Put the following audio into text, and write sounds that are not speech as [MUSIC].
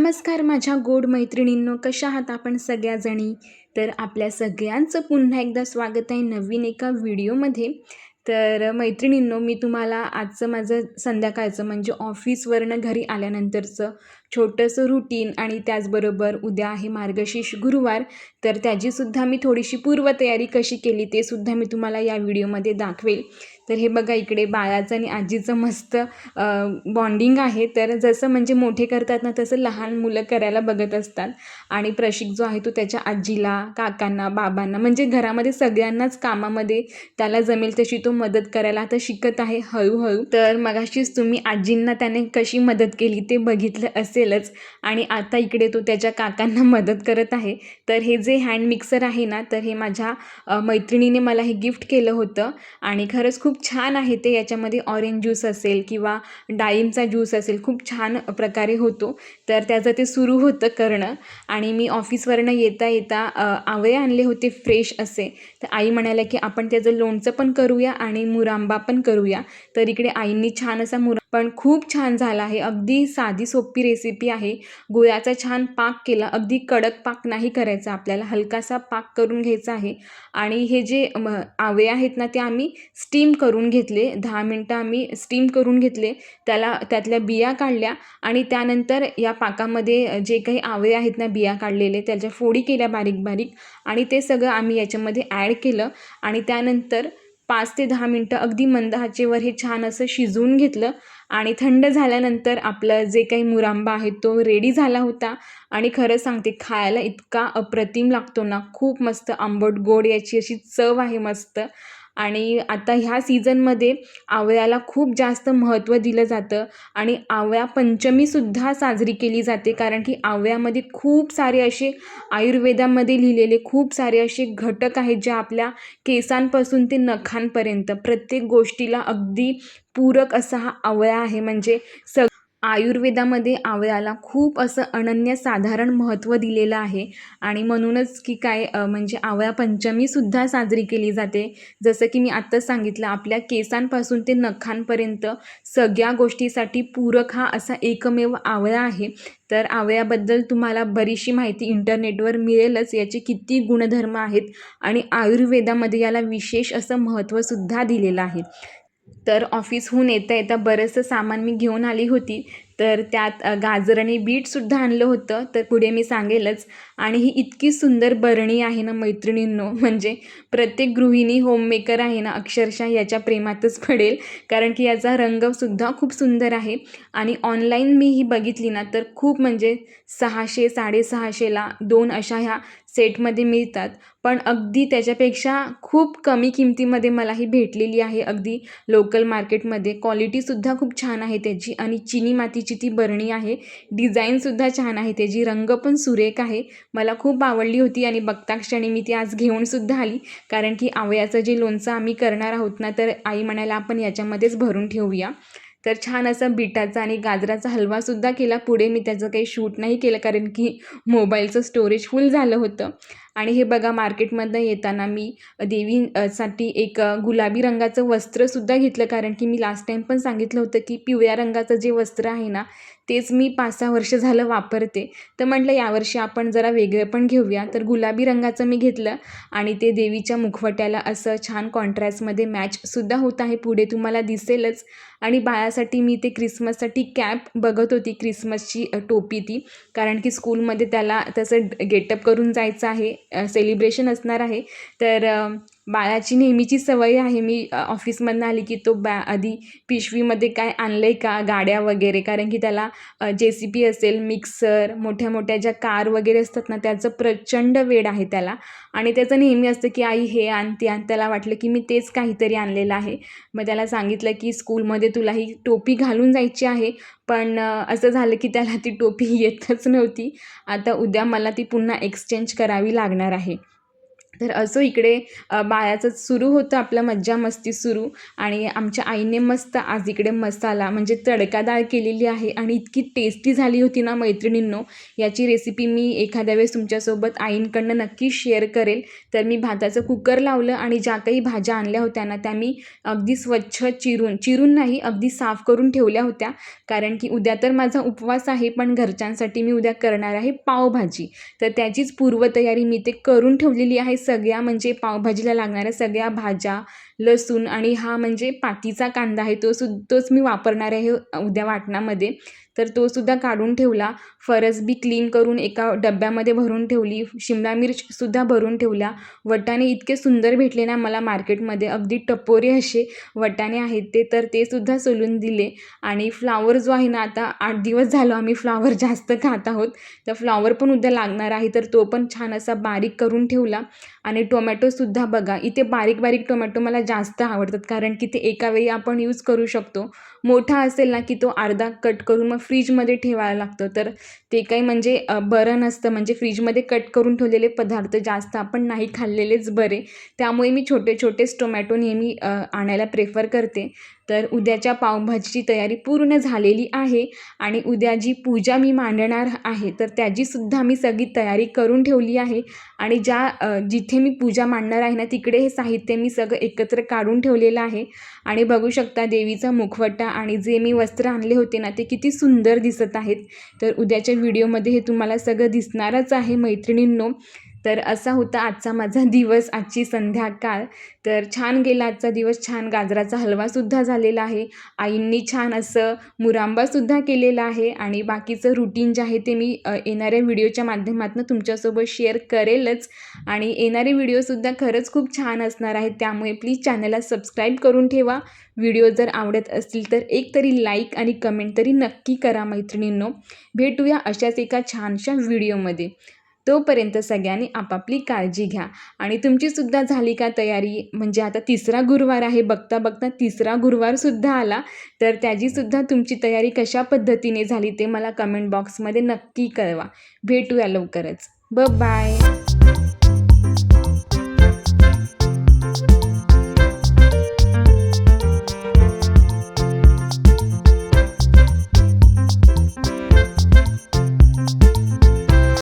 नमस्कार माझ्या गोड मैत्रिणींनो कशा आहात आपण सगळ्याजणी? तर आपल्या सगळ्यांचं पुन्हा एकदा स्वागत आहे नवीन एका व्हिडिओमध्ये. तर मैत्रिणींनो मी तुम्हाला आजचं माझं संध्याकाळचं म्हणजे ऑफिसवरनं घरी आल्यानंतरचं छोटंसं रुटीन आणि त्याचबरोबर उद्या आहे मार्गशीर्ष गुरुवार तर त्याचीसुद्धा मी थोडीशी पूर्वतयारी कशी केली ते सुद्धा मी तुम्हाला या व्हिडिओमध्ये दाखवेल. तर हे बघा इकडे बाळाचं आणि आजीचं मस्त बॉन्डिंग आहे. तर जसं म्हणजे मोठे करतात ना तसं लहान मुलं करायला बघत असतात. आणि प्रशिक जो आहे तो त्याच्या आजीला काकांना बाबांना म्हणजे घरामध्ये सगळ्यांनाच कामामध्ये त्याला जमेल तशी तो मदत करायला आता शिकत आहे हळूहळू. तर मगाशीच तुम्ही आजींना त्याने कशी मदत केली ते बघितलं असेलच. आणि आता इकडे तो त्याच्या काकांना मदत करत आहे. तर हे जे हँड मिक्सर आहे ना तर हे माझ्या मैत्रिणीने मला हे गिफ्ट केलं होतं. आणि खरंच खूप छान आहे ते याच्यामध्ये ऑरेंज ज्यूस असेल किंवा डाळिंबचा ज्यूस असेल खूप छान प्रकारे होतो. तर त्याचं ते सुरू होतं करणं. आणि मी ऑफिसवरनं येता येता आवळे आणले होते फ्रेश असे. तर आई म्हणाल्या की आपण त्याचं लोणचं पण करूया आणि मुरांबा पण करूया. तर इकडे आईंनी छान असा मुरा पण खूप छान झाला आहे. अगदी साधी सोपी रेसिपी आहे. गुळाचा छान पाक केला. अगदी कडक पाक नाही करायचा आपल्याला. हलकासा पाक करून घ्यायचा आहे. आणि हे जे आवळे आहेत ना ते आम्ही स्टीम करून घेतले. दहा मिनटं आम्ही स्टीम करून घेतले. त्याला त्यातल्या बिया काढल्या आणि त्यानंतर या पाकामध्ये जे काही आवळे आहेत ना बिया काढलेले त्याच्या फोडी केल्या बारीक बारीक आणि ते सगळं आम्ही याच्यामध्ये ॲड केलं. आणि त्यानंतर पाच ते दहा मिनटं अगदी मंद आचेवर हे छान असं शिजवून घेतलं आणि थंड झाल्यानंतर आपलं जे काही मुरांबा आहे तो रेडी झाला होता. आणि खरं सांगते खायला इतका अप्रतिम लागतो ना खूप मस्त आंबट गोड याची अशी चव आहे मस्त. आणि आता ह्या सीझनमध्ये आवळ्याला खूप जास्त महत्त्व दिलं जातं आणि आवळा पंचमीसुद्धा साजरी केली जाते कारण की आवळ्यामध्ये खूप सारे असे आयुर्वेदामध्ये लिहिलेले खूप सारे असे घटक आहेत जे आपल्या केसांपासून ते नखांपर्यंत प्रत्येक गोष्टीला अगदी पूरक असा हा आवळा आहे. म्हणजे सग आयुर्वेदामध्ये आवळ्याला खूप असं अनन्यसाधारण महत्त्व दिलेलं आहे. आणि म्हणूनच की काय म्हणजे आवळा पंचमीसुद्धा साजरी केली जाते. जसं की मी आत्ताच सांगितलं आपल्या केसांपासून ते नखांपर्यंत सगळ्या गोष्टीसाठी पूरक हा असा एकमेव आवळा आहे. तर आवळ्याबद्दल तुम्हाला बरीचशी माहिती इंटरनेटवर मिळेलच याचे किती गुणधर्म आहेत. आणि आयुर्वेदामध्ये याला विशेष असं महत्त्वसुद्धा दिलेलं आहे. तर ऑफिसहून येता येता बरंचसं सामान मी घेऊन आली होती. तर त्यात गाजर आणि बीटसुद्धा आणलं होतं. तर पुढे मी सांगेलच. आणि ही इतकी सुंदर बरणी आहे ना मैत्रिणींनो. [LAUGHS] म्हणजे प्रत्येक गृहिणी होममेकर आहे ना अक्षरशः याच्या प्रेमातच पडेल. कारण की याचा रंगसुद्धा खूप सुंदर आहे. आणि ऑनलाईन मी ही बघितली ना तर खूप म्हणजे सहाशे साडेसहाशेला दोन अशा ह्या सेटमध्ये मिळतात. पण अगदी त्याच्यापेक्षा खूप कमी किमतीमध्ये मला ही भेटलेली आहे अगदी लोकल मार्केटमध्ये क्वालिटीसुद्धा खूप छान आहे त्याची आणि चिनी मातीची ती बरणी आहे. डिझाईनसुद्धा छान आहे त्याची. रंग पण सुरेख आहे. मला खूप आवडली होती आणि बघता क्षणी मी ती आज घेऊनसुद्धा आली. कारण की आवयाचं जे लोणचं आम्ही करणार आहोत ना तर आई म्हणायला आपण याच्यामध्येच भरून ठेवूया. तर छान असा बिटाचा आणि गाजराचा हलवासुद्धा केला. पुढे मी त्याचं काही शूट नाही केलं कारण की मोबाईलचं स्टोरेज फुल झालं होतं. आणि हे बघा मार्केटमधनं येताना मी देवीसाठी एक गुलाबी रंगाचं वस्त्रसुद्धा घेतलं. कारण की मी लास्ट टाईम पण सांगितलं होतं की पिवळ्या रंगाचं जे वस्त्र आहे ना तेच मी पाच सहा वर्ष झालं वापरते. तर म्हटलं यावर्षी आपण जरा वेगळं पण घेऊया. तर गुलाबी रंगाचं मी घेतलं आणि ते देवीच्या मुखवट्याला असं छान कॉन्ट्रास्टमध्ये मॅचसुद्धा होत आहे. पुढे तुम्हाला दिसेलच. आणि बाळासाठी मी ते क्रिसमससाठी कॅप बघत होती क्रिसमसची टोपी ती. कारण की स्कूलमध्ये त्याला तसं गेटअप करून जायचं आहे. सेलिब्रेशन असणार आहे. तर बाळाची नेहमीची सवय आहे. मी ऑफिसमधनं आली की तो बॅ आधी पिशवीमध्ये काय आणलं आहे का? गाड्या वगैरे. कारण की त्याला जे सी पी असेल मिक्सर मोठ्या मोठ्या ज्या कार वगैरे असतात ना त्याचं प्रचंड वेड आहे त्याला. आणि त्याचं नेहमी असतं की आई हे आण ते आण. त्याला वाटलं की मी तेच काहीतरी आणलेलं आहे. मग त्याला सांगितलं की स्कूलमध्ये तुला ही टोपी घालून जायची आहे. पण असं झालं की त्याला ती टोपी [LAUGHS] येतच नव्हती. आता उद्या मला ती पुन्हा एक्सचेंज करावी लागणार आहे. तर असं इकडे बाळाचं सुरू होतं आपलं मज्जा मस्ती सुरू आणि आमच्या आईने मस्त आज इकडे मसाला म्हणजे तडकादाळ केलेली आहे आणि इतकी टेस्टी झाली होती ना मैत्रिणींनो याची रेसिपी मी एखाद्या वेळेस तुमच्यासोबत आईंकडनं नक्की शेअर करेल. तर मी भाताचं कुकर लावलं आणि ज्या काही भाज्या आणल्या होत्या ना त्या मी अगदी स्वच्छ चिरून चिरून नाही अगदी साफ करून ठेवल्या होत्या. कारण की उद्या तर माझा उपवास आहे पण घरच्यांसाठी मी उद्या करणार आहे पावभाजी. तर त्याचीच पूर्वतयारी मी ते करून ठेवलेली आहे. सगळ्या म्हणजे पावभाजीला लागणाऱ्या सगळ्या भाज्या लसूण आणि हा म्हणजे पातीचा कांदा आहे तो सु तोच मी वापरणार आहे उद्या वाटणामध्ये. तर तो सुद्धा काढून ठेवला. फरसबी क्लीन करून एका डब्यामध्ये भरून ठेवली. शिमला मिर्चसुद्धा भरून ठेवल्या. वटाणे इतके सुंदर भेटले ना मला मार्केटमध्ये. अगदी टपोरे असे वटाणे आहेत ते. तर ते सुद्धा सोलून दिले. आणि फ्लावर जो आहे ना आता आठ दिवस झालो आम्ही फ्लावर जास्त खात आहोत. तर फ्लावर पण उद्या लागणार आहे. तर तो पण छान असा बारीक करून ठेवला. आणि टोमॅटोसुद्धा बघा इथे बारीक बारीक टोमॅटो मला जास्त आवडतात. कारण की ते एकावेळी आपण यूज करू शकतो. मोठा असेल ना की तो अर्धा कट करून मग फ्रीजमध्ये ठेवायला लागतं. तर ते काही म्हणजे बरं नसतं. म्हणजे फ्रीजमध्ये कट करून ठेवलेले पदार्थ जास्त आपण नाही खाल्लेलेच बरे. त्यामुळे मी छोटे छोटेच टोमॅटो नेहमी आणायला प्रेफर करते. तर उद्याच्या पावभाजीची तयारी पूर्ण झालेली आहे आणि उद्या जी पूजा मी मांडणार आहे तर त्याचीसुद्धा मी सगळी तयारी करून ठेवली आहे. आणि ज्या जिथे मी पूजा मांडणार आहे ना तिकडे हे साहित्य मी सगळं एकत्र काढून ठेवलेलं आहे. आणि बघू शकता देवीचा मुखवटा आणि जे मी वस्त्र आणले होते ना ते किती सुंदर दिसत आहेत. तर उद्याच्या व्हिडिओमध्ये हे तुम्हाला सगळं दिसणारच आहे मैत्रिणींनो. तर असा होता आजचा माझा दिवस आजची संध्याकाळ. तर छान गेला आजचा दिवस छान गाजराचा हलवासुद्धा झालेला आहे. आईंनी छान असं मुरांबासुद्धा केलेला आहे आणि बाकीचं रुटीन जे आहे ते मी येणाऱ्या व्हिडिओच्या माध्यमातून तुमच्यासोबत शेअर करेलच. आणि येणारे व्हिडिओसुद्धा खरंच खूप छान असणार आहेत. त्यामुळे प्लीज चॅनलला सबस्क्राईब करून ठेवा. व्हिडिओ जर आवडत असतील तर एक तरी लाईक आणि कमेंट तरी नक्की करा मैत्रिणींनो. भेटूया अशाच एका छानशा व्हिडिओमध्ये तोपर्यंत सगळ्यांनी आपापली काळजी घ्या. आणि तुमचीसुद्धा झाली का तयारी? म्हणजे आता तिसरा गुरुवार आहे बघता बघता तिसरा गुरुवारसुद्धा आला. तर त्याचीसुद्धा तुमची तयारी कशा पद्धतीने झाली ते मला कमेंट बॉक्समध्ये नक्की कळवा. भेटूया लवकरच. ब बाय